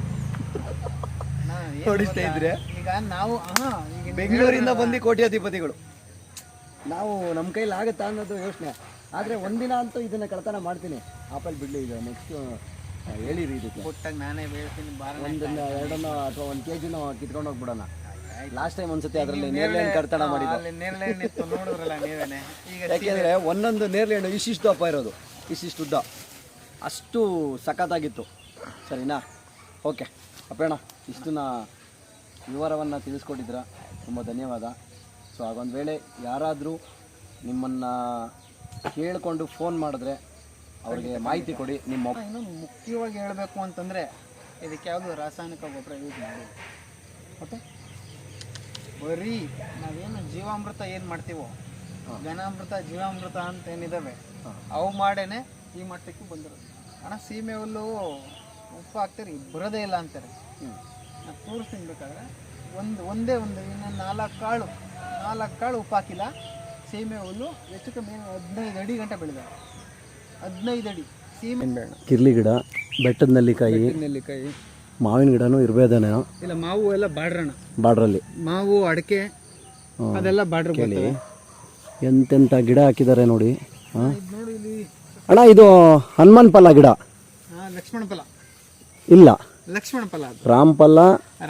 S1: ಇದ್ರೆ?
S2: ಈಗ ನಾವು ಹಾ ಈಗ
S1: ಬೆಂಗಳೂರಿಂದ ಬಂದು ಕೋಟ್ಯಾಧಿಪತಿಗಳು. ನಾವು ನಮ್ಮ ಕೈಲಿ ಆಗುತ್ತಾ ಅನ್ನೋದು ಯೋಚನೆ. ಆದರೆ ಒಂದಿನ ಅಂತೂ ಇದನ್ನು ಕಳ್ತನ ಮಾಡ್ತೀನಿ. ಆಪಲ್ ಬಿಡಲಿ ಇದು ನೆಕ್ಸ್ಟ್ ಹೇಳಿರಿ ಇದಕ್ಕೆ.
S2: ಕೊಟ್ಟಾಗ ನಾನೇ
S1: ಒಂದನ್ನ ಎರಡನ್ನೋ ಅಥವಾ ಒಂದು ಕೆ ಜಿನೋ ಕಿತ್ಕೊಂಡು ಹೋಗ್ಬಿಡೋಣ. ಲಾಸ್ಟ್ ಟೈಮ್ ಒಂದ್ಸತಿ ಅದರಲ್ಲಿ ನೇರಳೆ ಹಣ್ಣು ಕಳ್ತನ ಮಾಡಿದ್ದು.
S2: ನೋಡಿದ್ರಲ್ಲ ನೀವೇನೆ?
S1: ಯಾಕೆಂದರೆ ಒಂದೊಂದು ನೇರಳೆ ಹಣ್ಣು ಇಷ್ಟಿಷ್ಟು ದಪ್ಪ ಇರೋದು ಇಷ್ಟಿಷ್ಟು ಉದ್ದ. ಅಷ್ಟು ಸಖತ್ತಾಗಿತ್ತು. ಸರಿನಾ? ಓಕೆ ಅಪ್ಪೇಣ ಇಷ್ಟನ್ನ ವಿವರವನ್ನು ತಿಳಿಸ್ಕೊಟ್ಟಿದ್ರ. ತುಂಬ ಧನ್ಯವಾದ. ಸೊ ಹಾಗೊಂದು ವೇಳೆ ಯಾರಾದರೂ ನಿಮ್ಮನ್ನು ಕೇಳಿಕೊಂಡು ಫೋನ್ ಮಾಡಿದ್ರೆ ಅವ್ರಿಗೆ ಮಾಹಿತಿ ಕೊಡಿ ನಿಮ್ಮ
S2: ಇನ್ನು ಮುಖ್ಯವಾಗಿ ಹೇಳಬೇಕು ಅಂತಂದ್ರೆ ಇದಕ್ಕೆ ಯಾವುದು ರಾಸಾಯನಿಕ ಗೊಬ್ಬರ ಯೂಸ್ ಮಾಡಿ
S1: ಮತ್ತೆ?
S2: ಬರೀ ನಾವೇನು ಜೀವಾಮೃತ ಏನು ಮಾಡ್ತೀವೋ ಘನಾಮೃತ ಜೀವಾಮೃತ ಅಂತ ಏನಿದ್ದಾವೆ ಅವು ಮಾಡೇನೆ ಈ ಮಟ್ಟಕ್ಕೆ ಬಂದಿರೋದು. ಅಣ್ಣ ಸೀಮೆ ಹುಲ್ಲು ಉಪ್ಪು ಹಾಕ್ತಾರೆ ಬರೋದೇ ಇಲ್ಲ ಅಂತಾರೆ. ನಾನು ತೋರಿಸ್ತೀನಿ ಬೇಕಾದ್ರೆ. ಒಂದು ಒಂದೇ ಒಂದು ಇನ್ನೊಂದು ನಾಲ್ಕು ಕಾಳು ನಾಲ್ಕು ಕಾಳು ಉಪ್ಪು ಹಾಕಿಲ್ಲ. ಸೀಮೆ ಹುಲ್ಲು ಹೆಚ್ಚು ಕಮ್ಮಿ ಹದಿನೈದು ಅಡಿ ಗಂಟೆ ಬೆಳೆದಾವೆ ಹದಿನೈದು ಅಡಿ ಸೀಮೆ ಬೇಡ.
S1: ಕಿರ್ಲಿ ಗಿಡ ಬೆಟ್ಟದ ನೆಲ್ಲಿಕಾಯಿ
S2: ನೆಲ್ಲಿಕಾಯಿ.
S1: ಮಾವಿನ ಗಿಡನೂ ಇರಬೇಕೇನೆ
S2: ಇಲ್ಲ ಮಾವು ಎಲ್ಲ ಬಾಡ್ರಣ.
S1: ಬಾಡ್ರಲ್ಲಿ.
S2: ಮಾವು ಅಡಿಕೆ ಅದೆಲ್ಲ ಬಾಡ್ರ ಕೇಳಿ.
S1: ಎಂತೆಂಥ ಗಿಡ ಹಾಕಿದ್ದಾರೆ ನೋಡಿ ಹಾಂ?
S2: ನೋಡಿ ಇಲ್ಲಿ.
S1: ಅಣ್ಣ ಇದು ಹನುಮಾನ್ ಫಲ ಗಿಡ.
S2: ಲಕ್ಷ್ಮಣ ಫಲ
S1: ಇಲ್ಲ.
S2: ಲಕ್ಷ್ಮಣ ಫಲ ಅದು.
S1: ರಾಮ್ ಫಲ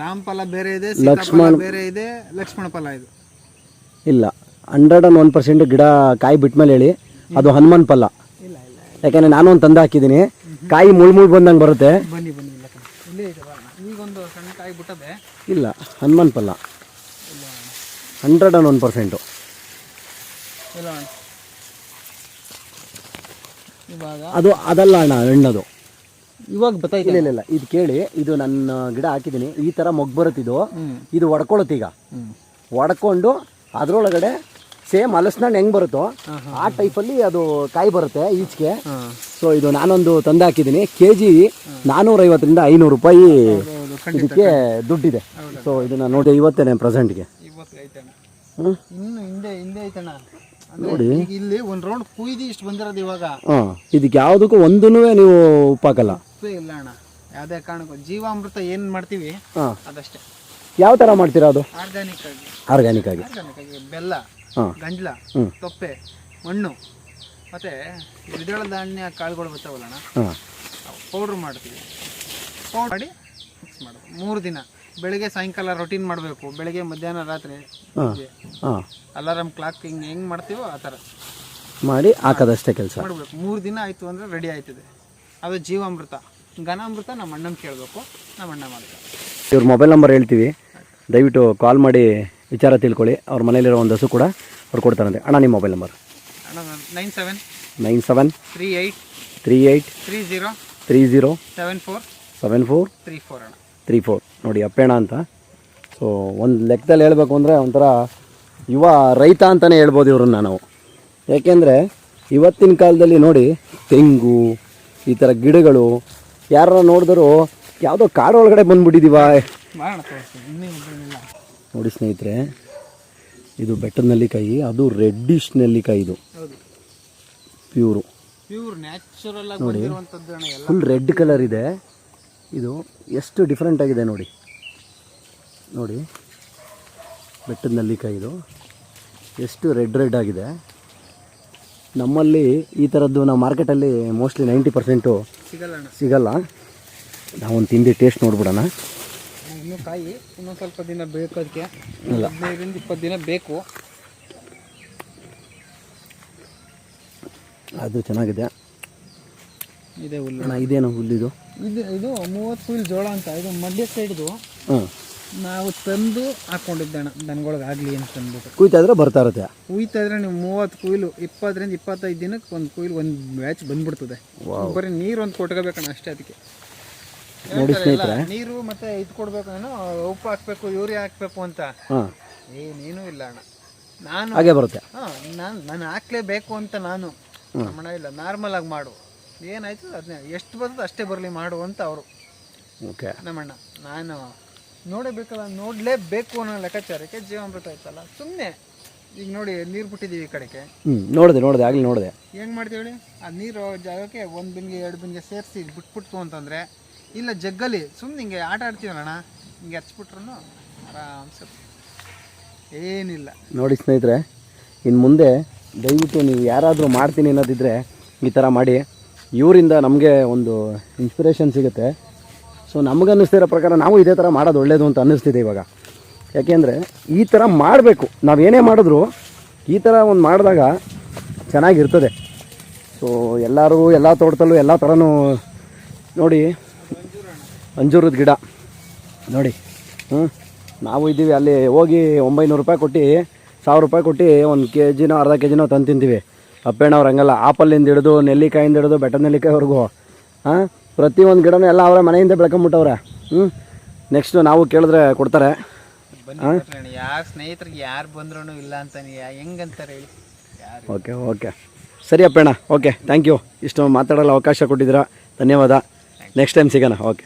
S2: ರಾಮ್ ಫಲ ಬೇರೆ ಇದೆ ಲಕ್ಷ್ಮಣ ಬೇರೆ ಇದೆ ಲಕ್ಷ್ಮಣ ಫಲ ಇದು.
S1: ಇಲ್ಲ. ಹಂಡ್ರೆಡ್ ಆ್ಯಂಡ್ ಒನ್ ಪರ್ಸೆಂಟ್ ಗಿಡ ಕಾಯಿ ಬಿಟ್ಟ ಮೇಲೆ ಹೇಳಿ ಅದು ಹನುಮಾನ್
S2: ಪಲ್ಲ.
S1: ಯಾಕೆಂದರೆ ನಾನು ಒಂದು ತಂದು ಹಾಕಿದ್ದೀನಿ. ಕಾಯಿ ಮುಳ್ ಮುಳ್ ಬಂದಂಗೆ ಬರುತ್ತೆ.
S2: ಬನ್ನಿ ಬನ್ನಿ ಇಲ್ಲ ಕಣ. ಇಲ್ಲೇ ಇದೆ ಬಾ. ಈಗೊಂದು ಸಣ್ಣ ಕಾಯಿ ಬಿಟ್ಟದೆ.
S1: ಇಲ್ಲ Hanuman
S2: ಪಲ್ಲ.
S1: Hundred and one percent.
S2: ಇಲ್ಲ ಅಣ್ಣ ಇವಾಗ
S1: ಅದು ಅದಲ್ಲ ಅಣ್ಣ ಹಣ್ಣದು
S2: ಇವಾಗ ಬತ್ತೈತೆ
S1: ಇಲ್ಲ ಇಲ್ಲ ಇಲ್ಲ. ಇದು ಕೇಳಿ ಇದು ನನ್ನ ಗಿಡ ಹಾಕಿದ್ದೀನಿ. ಈ ಥರ ಮೊಗ್ಗು ಬರುತ್ತಿದ್ದು ಇದು.
S2: ಒಡ್ಕೊಳತ್ತೀಗ
S1: ಒಡ್ಕೊಂಡು ಅದರೊಳಗಡೆ ಸೇಮ್ ಹಲಸಿನಣ್ಣು ಹೆಂಗೆ ಬರುತ್ತೋ ಆ ಟೈಪಲ್ಲಿ ಅದು ಕಾಯಿ ಬರುತ್ತೆ ಈಚೆಗೆ. ಸೊ ಇದು ನಾನೊಂದು ತಂದು ಹಾಕಿದ್ದೀನಿ. ಕೆ ಜಿ ನಾನ್ನೂರೈವತ್ತರಿಂದ ಐನೂರು ರೂಪಾಯಿ ಇದಕ್ಕೆ ದುಡ್ಡಿದೆ. ಸೊ ಇದನ್ನು ನೋಡಿ ಇವತ್ತೇನೆ ಪ್ರೆಸೆಂಟ್ಗೆ ಹ್ಞೂ
S2: ಇನ್ನು ಹಿಂದೆ ಹಿಂದೆ ಐತಣ್ಣ ನೋಡಿ. ಇಲ್ಲಿ ಒಂದು ರೌಂಡ್ ಕುಯ್ದು ಇಷ್ಟು ಬಂದಿರೋದು ಇವಾಗ.
S1: ಹಾಂ ಇದಕ್ಕೆ ಯಾವುದಕ್ಕೂ ಒಂದೂ ನೀವು ಉಪ್ಪಾಕಲ್ಲ
S2: ಉಪ್ಪೇ ಇಲ್ಲ ಅಣ್ಣ. ಯಾವುದೇ ಕಾರಣಕ್ಕೂ. ಜೀವಾಮೃತ ಏನ್ ಮಾಡ್ತೀವಿ
S1: ಹಾಂ.
S2: ಅದಷ್ಟೇ.
S1: ಯಾವ ಥರ ಮಾಡ್ತೀರಾ ಅದು?
S2: ಆರ್ಗ್ಯಾನಿಕ್ ಆಗಿ.
S1: ಆರ್ಗ್ಯಾನಿಕ್ ಆಗಿ.
S2: ಬೆಲ್ಲ.
S1: ಹಾಂ.
S2: ಗಂಜಲ. ತೊಪ್ಪೆ ಮಣ್ಣು. ಮತ್ತೆ ದ್ವಿದಳ ಧಾನ್ಯ ಕಾಳುಗಳು ಬರ್ತಾವಲ್ಲಣ್ಣ? ಪೌಡ್ರ್ ಮಾಡ್ತೀವಿ. ಪೌಡ್ರ್ ಮಾಡಿ ಮಿಕ್ಸ್ ಮಾಡೋದು. ಮೂರು ದಿನ. ಬೆಳಿಗ್ಗೆ ಸಾಯಂಕಾಲ ರೊಟೀನ್ ಮಾಡಬೇಕು. ಬೆಳಿಗ್ಗೆ ಮಧ್ಯಾಹ್ನ ರಾತ್ರಿ ಅಲಾರಾಮ್ ಕ್ಲಾಕ್ ಹಿಂಗೆ ಹೆಂಗೆ ಮಾಡ್ತೀವೋ ಆ ಥರ.
S1: ಮಾಡಿ ಹಾಕದಷ್ಟೇ ಕೆಲಸ.
S2: ಮಾಡಬೇಕು. ಮೂರು ದಿನ ಆಯಿತು ಅಂದರೆ ರೆಡಿ ಆಯ್ತದೆ. ಅದು ಜೀವಾಮೃತ. ಘನಾಮೃತ ನಮ್ಮ ಅಣ್ಣನ ಕೇಳಬೇಕು. ನಮ್ಮ ಅಣ್ಣ ಮಾಡ್ತಾರೆ.
S1: ಇವ್ರ ಮೊಬೈಲ್ ನಂಬರ್ ಹೇಳ್ತೀವಿ. ದಯವಿಟ್ಟು ಕಾಲ್ ಮಾಡಿ ವಿಚಾರ ತಿಳ್ಕೊಳ್ಳಿ. ಅವ್ರ ಮನೇಲಿರೋ ಒಂದು ಹಸು ಕೂಡ ಅವ್ರು ಕೊಡ್ತಾರಂತೆ. ಅಣ್ಣ ನಿಮ್ಮ mobile number
S2: nine seven
S1: nine seven
S2: three eight
S1: three eight
S2: three zero
S1: three zero
S2: seven four
S1: seven four
S2: three four ಅಣ್ಣ.
S1: ತ್ರೀ ಫೋರ್ ನೋಡಿ ಅಪ್ಪೇಣ ಅಂತ. ಸೊ ಒಂದು ಲೆಕ್ಕದಲ್ಲಿ ಹೇಳಬೇಕು ಅಂದರೆ ಒಂಥರ ಯುವ ರೈತ ಅಂತಲೇ ಹೇಳ್ಬೋದು ಇವ್ರನ್ನ ನಾವು. ಯಾಕೆಂದರೆ ಇವತ್ತಿನ ಕಾಲದಲ್ಲಿ ನೋಡಿ ತೆಂಗು ಈ ಥರ ಗಿಡಗಳು ಯಾರ ನೋಡಿದ್ರು ಯಾವುದೋ ಕಾಡು ಒಳಗಡೆ ಬಂದ್ಬಿಟ್ಟಿದ್ದೀವ ನೋಡಿ ಸ್ನೇಹಿತರೆ ಇದು ಬೆಟ್ಟದ ನೆಲ್ಲಿಕಾಯಿ ಅದು ರೆಡ್ಡಿಶ್ ನೆಲ್ಲಿಕಾಯಿ ಇದು. ಪ್ಯೂರು.
S2: ನೋಡಿ
S1: ಫುಲ್ ರೆಡ್ ಕಲರ್ ಇದೆ. ಇದು ಎಷ್ಟು ಡಿಫ್ರೆಂಟ್ ಆಗಿದೆ ನೋಡಿ. ನೋಡಿ ಬೆಟ್ಟದ ನೆಲ್ಲಿಕಾಯಿ ಇದು. ಎಷ್ಟು ರೆಡ್ ರೆಡ್ ಆಗಿದೆ. ನಮ್ಮಲ್ಲಿ ಈ ಥರದ್ದು ನಾವು ಮಾರ್ಕೆಟಲ್ಲಿ ಮೋಸ್ಟ್ಲಿ ನೈಂಟಿ ಪರ್ಸೆಂಟು
S2: ಸಿಗಲ್ಲ
S1: ನಾವೊಂದು ತಿಂದು ಟೇಸ್ಟ್ ನೋಡ್ಬಿಡೋಣ.
S2: ಇನ್ನೂ ಕಾಯಿ ಇನ್ನೊಂದು ಸ್ವಲ್ಪ ದಿನ ಬೇಕು ಅದಕ್ಕೆ ಹದಿನೈದರಿಂದ ಇಪ್ಪತ್ತು ದಿನ ಬೇಕು.
S1: ಅದು ಚೆನ್ನಾಗಿದೆ.
S2: ಇದೆ ಹುಲ್ಲು.
S1: ಇದೇನು ಹುಲ್ಲಿದು
S2: ಇದು? ಇದು ಮೂವತ್ತು ಹುಲ್ ಜೋಳ ಅಂತ ಇದು ಮಂಡ್ಯ ಸೈಡ್ದು ನಾವು ತಂದು ಹಾಕೊಂಡಿದ್ದೆ ಅಣ್ಣ ದನಗಳಿಗೆ ಆಗಲಿ ಅಂತ ಅಂದ್ಬಿಟ್ಟು
S1: ಕುಯ್ತಾ ಇದ್ರೆ ಬರ್ತಾ ಇರುತ್ತೆ.
S2: ಕುಯ್ತಾ ಇದ್ರೆ ನೀವು ಮೂವತ್ತು ಕುಯ್ಲು ಇಪ್ಪತ್ತರಿಂದ ಇಪ್ಪತ್ತೈದು ದಿನಕ್ಕೆ ಒಂದು ಕುಯ್ಲು ಒಂದು ಬ್ಯಾಚ್ ಬಂದ್ಬಿಡ್ತದೆ. ಬರೀ ನೀರು ಒಂದು ಕೊಟ್ಕೋಬೇಕಣ್ಣ ಅಷ್ಟೇ ಅದಕ್ಕೆ.
S1: ನೋಡಿ ಸ್ನೇಹಿತರೆ.
S2: ನೀರು ಮತ್ತೆ ಇದು ಕೊಡ್ಬೇಕು ನಾನು ಉಪ್ಪು ಹಾಕ್ಬೇಕು ಯೂರಿಯಾ ಹಾಕ್ಬೇಕು ಅಂತ. ಏನೇನು ಇಲ್ಲ ಅಣ್ಣ. ನಾನು
S1: ಹಾಗೆ ಬರುತ್ತೆ.
S2: ಹಾಂ ನಾನು ನಾನು ಹಾಕ್ಲೇಬೇಕು ಅಂತ ನಾನು. ನಮ್ಮಣ್ಣ ಇಲ್ಲ ನಾರ್ಮಲ್ ಆಗಿ ಮಾಡು. ಏನಾಯ್ತು ಅದನ್ನೇ ಎಷ್ಟು ಬರ್ತದೆ ಅಷ್ಟೇ ಬರಲಿ ಮಾಡು ಅಂತ ಅವರು.
S1: ಓಕೆ.
S2: ನಮ್ಮಣ್ಣ ನಾನು ನೋಡಬೇಕಲ್ಲ ನೋಡಲೇಬೇಕು ಅನ್ನೋ ಲೆಕ್ಕಾಚಾರಕ್ಕೆ ಜೀವಾಮೃತ ಆಯ್ತಲ್ಲ. ಸುಮ್ಮನೆ ಈಗ ನೋಡಿ ನೀರು ಬಿಟ್ಟಿದ್ದೀವಿ ಈ ಕಡೆಗೆ.
S1: ನೋಡಿದೆ ನೋಡಿದೆ ಆಗಲಿ ನೋಡಿದೆ.
S2: ಹೆಂಗೆ ಮಾಡ್ತೀವಿ ಹೇಳಿ? ಆ ನೀರು ಜಾಗಕ್ಕೆ ಒಂದು ಬಿನ್ಗೆ ಎರಡು ಬಿನ್ಗೆ ಸೇರಿಸಿ ಬಿಟ್ಬಿಡ್ತು ಅಂತಂದರೆ ಇಲ್ಲ ಜಗ್ಗಲಿ ಸುಮ್ಮನೆ ಹಿಂಗೆ ಆಟ ಆಡ್ತೀವಲ್ಲಣ್ಣ? ಹಿಂಗೆ ಹಚ್ಬಿಟ್ರು ಆರಾಮ್ಸೆ ಏನಿಲ್ಲ.
S1: ನೋಡಿ ಸ್ನೇಹಿತರೆ ಇನ್ನು ಮುಂದೆ ದಯವಿಟ್ಟು ನೀವು ಯಾರಾದರೂ ಮಾಡ್ತೀನಿ ಅನ್ನೋದಿದ್ದರೆ ಈ ಥರ ಮಾಡಿ. ಇವರಿಂದ ನಮಗೆ ಒಂದು ಇನ್ಸ್ಪಿರೇಷನ್ ಸಿಗುತ್ತೆ. ಸೊ ನಮಗೆ ಅನ್ನಿಸ್ತಿರೋ ಪ್ರಕಾರ ನಾವು ಇದೇ ಥರ ಮಾಡೋದು ಒಳ್ಳೇದು ಅಂತ ಅನ್ನಿಸ್ತಿದೆ ಇವಾಗ. ಯಾಕೆಂದರೆ ಈ ಥರ ಮಾಡಬೇಕು. ನಾವೇನೇ ಮಾಡಿದ್ರು ಈ ಥರ ಒಂದು ಮಾಡಿದಾಗ ಚೆನ್ನಾಗಿರ್ತದೆ. ಸೊ ಎಲ್ಲರೂ, ಎಲ್ಲ ತೋಟದಲ್ಲೂ ಎಲ್ಲ ಥರನೂ ನೋಡಿ ಅಂಜೂರದ ಗಿಡ. ನೋಡಿ. ಹ್ಞೂ ನಾವು ಇದ್ದೀವಿ ಅಲ್ಲಿ ಹೋಗಿ ಒಂಬೈನೂರು ರೂಪಾಯಿ ಕೊಟ್ಟು ಸಾವಿರ ರೂಪಾಯಿ ಕೊಟ್ಟು ಒಂದು ಕೆ ಜಿನೋ ಅರ್ಧ ಕೆ ಜಿನೋ ತಂದು ತಿಂತೀವಿ. ಅಪ್ಪೇಣವ್ರು ಹಂಗಲ್ಲ ಆಪಲ್ಲಿಂದ ಹಿಡಿದು ನೆಲ್ಲಿಕಾಯಿಂದ ಹಿಡಿದು ಬೆಟ್ಟ ನೆಲ್ಲಿಕಾಯಿವರೆಗೂ. ಹಾಂ? ಪ್ರತಿಯೊಂದು ಗಿಡನೂ ಎಲ್ಲ ಅವರ ಮನೆಯಿಂದ ಬೆಳ್ಕೊಂಬಿಟ್ಟವ್ರೆ. ಹ್ಞೂ ನೆಕ್ಸ್ಟು ನಾವು ಕೇಳಿದ್ರೆ ಕೊಡ್ತಾರೆ.
S2: ಹಾಂ? ಯಾರು ಸ್ನೇಹಿತರಿಗೆ ಯಾರು ಬಂದ್ರೂ ಇಲ್ಲ ಅಂತ ಹೆಂಗಂತಾರೆ ಹೇಳಿ.
S1: ಓಕೆ ಓಕೆ ಸರಿ ಅಪ್ಪೇಣ ಓಕೆ ಥ್ಯಾಂಕ್ ಯು ಇಷ್ಟು ಮಾತಾಡಲು ಅವಕಾಶ ಕೊಟ್ಟಿದ್ದೀರಾ. ಧನ್ಯವಾದ. ನೆಕ್ಸ್ಟ್ ಟೈಮ್ ಸಿಗೋಣ ಓಕೆ